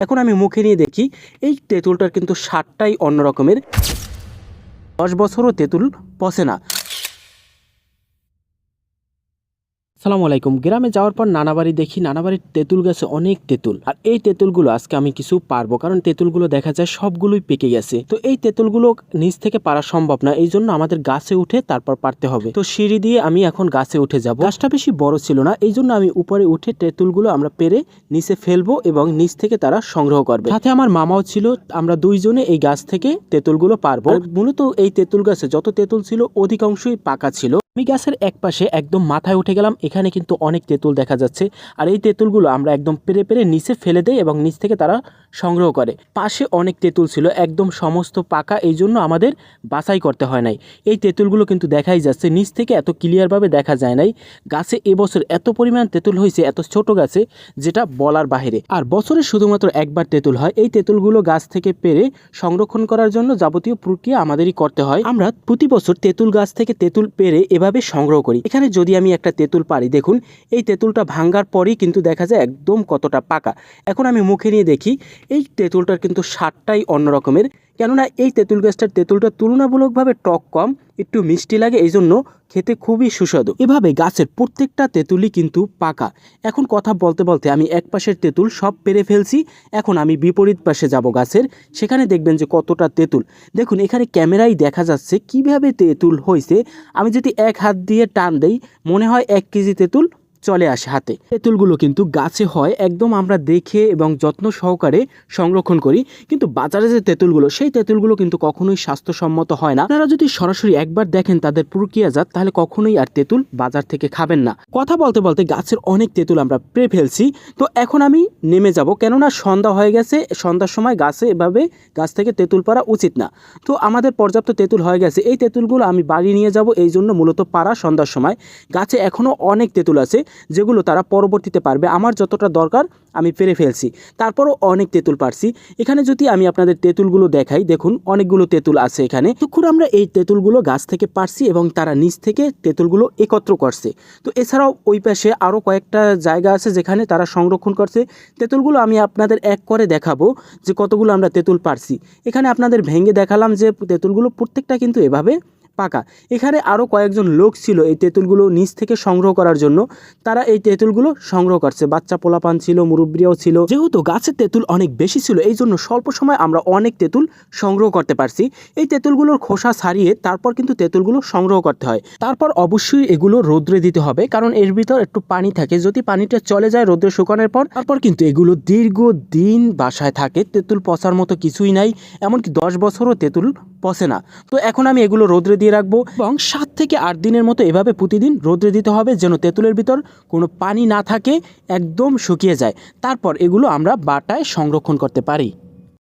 এখন আমি মুখে নিয়ে দেখি, এই তেঁতুলটার কিন্তু স্বাদটাই অন্য রকমের দশ বছরও তেঁতুল পচে না। সালামু আলাইকুম। গ্রামে যাওয়ার পর নানাবাড়ি দেখি নানাবাড়ির তেঁতুল গাছে অনেক তেঁতুল। আর এই তেঁতুলগুলো আজকে আমি কিছু পারব, কারণ তেঁতুলগুলো দেখা যায় সবগুলোই পেকে গেছে। তো এই তেঁতুলগুলো নিচ থেকে পারা সম্ভব না, এই জন্য আমাদের গাছে উঠে তারপর পারতে হবে। তো সিঁড়ি দিয়ে আমি এখন গাছে উঠে যাব। গাছটা বেশি বড় ছিল না, এই জন্য আমি উপরে উঠে তেঁতুলগুলো আমরা পেরে নিচে ফেলব এবং নিচ থেকে তারা সংগ্রহ করবে। সাথে আমার মামাও ছিল, আমরা দুইজনে এই গাছ থেকে তেঁতুলগুলো পারব। মূলত এই তেঁতুল গাছে যত তেঁতুল ছিল, অধিকাংশই পাকা ছিল। আমি গাছের এক পাশে একদম মাথায় উঠে গেলাম, এখানে কিন্তু অনেক তেঁতুল দেখা যাচ্ছে। আর এই তেঁতুলগুলো আমরা একদম পেরে পেরে নিচে ফেলে দেই এবং নিচ থেকে তারা সংগ্রহ করে। পাশে অনেক তেঁতুল ছিল, একদম সমস্ত পাকা এই জন্য আমাদের বাছাই করতে হয় নাই। এই তেঁতুলগুলো কিন্তু দেখাই যাচ্ছে, নিচ থেকে এত ক্লিয়ারভাবে দেখা যায় নাই। গাছে এবছর এত পরিমাণ তেঁতুল হয়েছে, এত ছোট গাছে, যেটা বলার বাহিরে। আর বছরে শুধুমাত্র একবার তেঁতুল হয়, এই তেঁতুলগুলো গাছ থেকে পেরে সংরক্ষণ করার জন্য যাবতীয় প্রক্রিয়া আমাদেরই করতে হয়। আমরা প্রতি বছর তেঁতুল গাছ থেকে তেঁতুল পেরে এভাবে সংগ্রহ করি। এখানে যদি আমি একটা তেঁতুল পারি, দেখুন, এই তেঁতুলটা ভাঙ্গার পরেই কিন্তু দেখা যায় একদম কতটা পাকা। এখন আমি মুখে নিয়ে দেখি এই তেঁতুলটার কিন্তু স্বাদটাই অন্য রকমের। কেননা এই তেঁতুল গাছটার তেঁতুলটা তুলনামূলকভাবে টক কম, একটু মিষ্টি লাগে এই জন্য খেতে খুবই সুস্বাদু। এভাবে গাছের প্রত্যেকটা তেঁতুলই কিন্তু পাকা। এখন কথা বলতে বলতে আমি এক পাশের তেঁতুল সব পেরে ফেলছি, এখন আমি বিপরীত পাশে যাব গাছের। সেখানে দেখবেন যে কতটা তেঁতুল। দেখুন, এখানে ক্যামেরাই দেখা যাচ্ছে কীভাবে তেঁতুল হয়েছে আমি যদি এক হাত দিয়ে টান দেই, মনে হয় এক কেজি তেঁতুল চলে আসে হাতে। তেঁতুলগুলো কিন্তু গাছে হয়, একদম আমরা দেখে এবং যত্ন সহকারে সংরক্ষণ করি। কিন্তু বাজারে যে তেঁতুলগুলো, সেই তেঁতুলগুলো কিন্তু কখনোই স্বাস্থ্যসম্মত হয় না। আপনারা যদি সরাসরি একবার দেখেন তাদের প্রক্রিয়াজাত তাহলে কখনোই আর তেঁতুল বাজার থেকে খাবেন না। কথা বলতে বলতে গাছের অনেক তেঁতুল আমরা পেয়ে ফেলছি। তো এখন আমি নেমে যাব, কেননা সন্ধ্যা হয়ে গেছে, সন্ধ্যার সময় গাছে এভাবে গাছ থেকে তেঁতুল পারা উচিত না। তো আমাদের পর্যাপ্ত তেঁতুল হয়ে গেছে। এই তেঁতুলগুলো আমি বাড়ি নিয়ে যাব, এই জন্য মূলত পাড়া সন্ধ্যার সময়। গাছে এখনও অনেক তেঁতুল আছে। যেগুলো তারা পরবর্তীতে পারবে। আমার যতটা দরকার, আমি পেরে ফেলছি। তারপরও অনেক তেঁতুল পারছি। এখানে যদি আমি আপনাদের তেঁতুলগুলো দেখাই, দেখুন অনেকগুলো তেঁতুল আছে এখানে। তখন আমরা এই তেঁতুলগুলো গাছ থেকে পারছি এবং তারা নিচ থেকে তেঁতুলগুলো একত্র করছে। তো এছাড়াও ওই পাশে আরও কয়েকটা জায়গা আছে যেখানে তারা সংরক্ষণ করছে। তেঁতুলগুলো আমি আপনাদের এক করে দেখাবো যে কতগুলো আমরা তেঁতুল পারছি। এখানে আপনাদের ভেঙে দেখালাম যে তেঁতুলগুলো প্রত্যেকটা কিন্তু এভাবে পাকা। এখানে আরও কয়েকজন লোক ছিল এই তেঁতুলগুলো নিচ থেকে সংগ্রহ করার জন্য। তারা এই তেঁতুলগুলো সংগ্রহ করছে। বাচ্চা পোলাপান ছিল, মুরব্বীরাও ছিল। যেহেতু গাছের তেঁতুল অনেক বেশি ছিল এই জন্য স্বল্প সময় আমরা অনেক তেঁতুল সংগ্রহ করতে পারছি। এই তেঁতুলগুলোর খোসা ছাড়িয়ে তারপর কিন্তু তেঁতুলগুলো সংগ্রহ করতে হয়। তারপর অবশ্যই এগুলো রোদ্রে দিতে হবে, কারণ এর ভিতর একটু পানি থাকে। যদি পানিটা চলে যায় রোদ্রে শুকানোর পর, তারপর কিন্তু এগুলো দীর্ঘ দিন বাসায় থাকে। তেঁতুল পচার মতো কিছুই নাই, এমনকি দশ বছরও তেঁতুল পচে না। তো এখন আমি এগুলো রোদ্রে দিয়ে রাখব এবং সাত থেকে আট দিনের মতো এভাবে প্রতিদিন রোদ্রে দিতে হবে যেন তেঁতুলের ভিতর কোনো পানি না থাকে, একদম শুকিয়ে যায়। তারপর এগুলো আমরা বাটায় সংরক্ষণ করতে পারি।